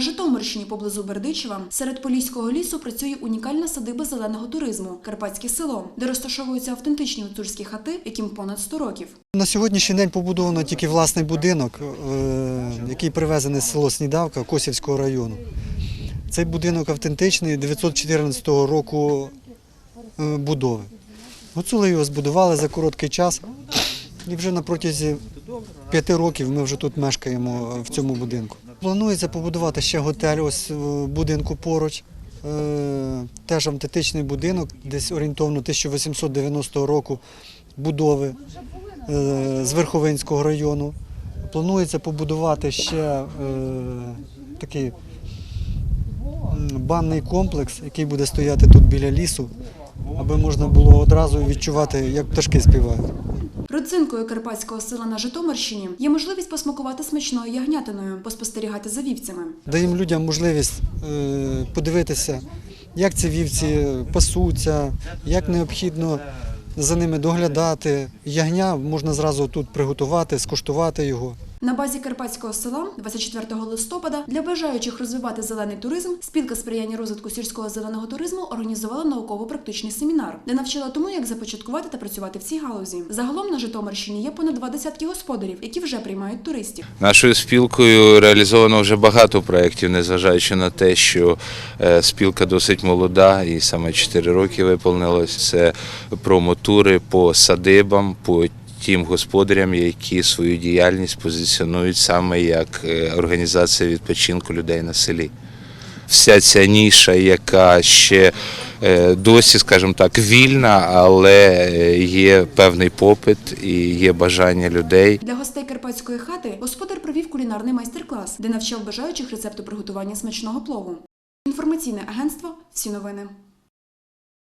Житомирщині поблизу Бердичева серед Поліського лісу працює унікальна садиба зеленого туризму Карпатське село, де розташовуються автентичні гуцульські хати, яким понад 100 років. На сьогоднішній день побудовано тільки власний будинок, е, який привезений з село Снідавка Косівського району. Цей будинок автентичний 914 року е, будови. Гуцули його збудували за короткий час, і вже на протязі п'яти років ми вже тут мешкаємо в цьому будинку. Планується побудувати ще готель ось в будинку поруч. Е, Теж автентичний будинок, десь орієнтовно 1890 року будови е, з Верховинського району. Планується побудувати ще е, такий банний комплекс, який буде стояти тут біля лісу, аби можна було одразу відчувати, як пташки співають. Родзинкою карпатського села на Житомирщині є можливість посмакувати смачною ягнятиною, поспостерігати за вівцями. Даємо людям можливість е, подивитися, як ці вівці пасуться, як необхідно за ними доглядати. Ягня можна зразу тут приготувати, скуштувати його. На базі карпатського села 24 листопада для бажаючих розвивати зелений туризм спілка сприяння розвитку сільського зеленого туризму організувала науково-практичний семінар, де навчила тому, як започаткувати та працювати в цій галузі. Загалом на Житомирщині є понад два десятки господарів, які вже приймають туристів. Нашою спілкою реалізовано вже багато проєктів, незважаючи на те, що е, спілка досить молода і саме 4 роки виповнилось. Це промотури по садибам, по тим господарям, які свою діяльність позиціонують саме як е, організація відпочинку людей на селі. Вся ця ніша, яка ще е, досі, скажімо так, вільна, але е, є певний попит і є бажання людей Для гостей карпатської хати господар провів кулінарний майстер-клас, де навчав бажаючих рецепту приготування смачного плову. Інформаційне агентство Всі новини.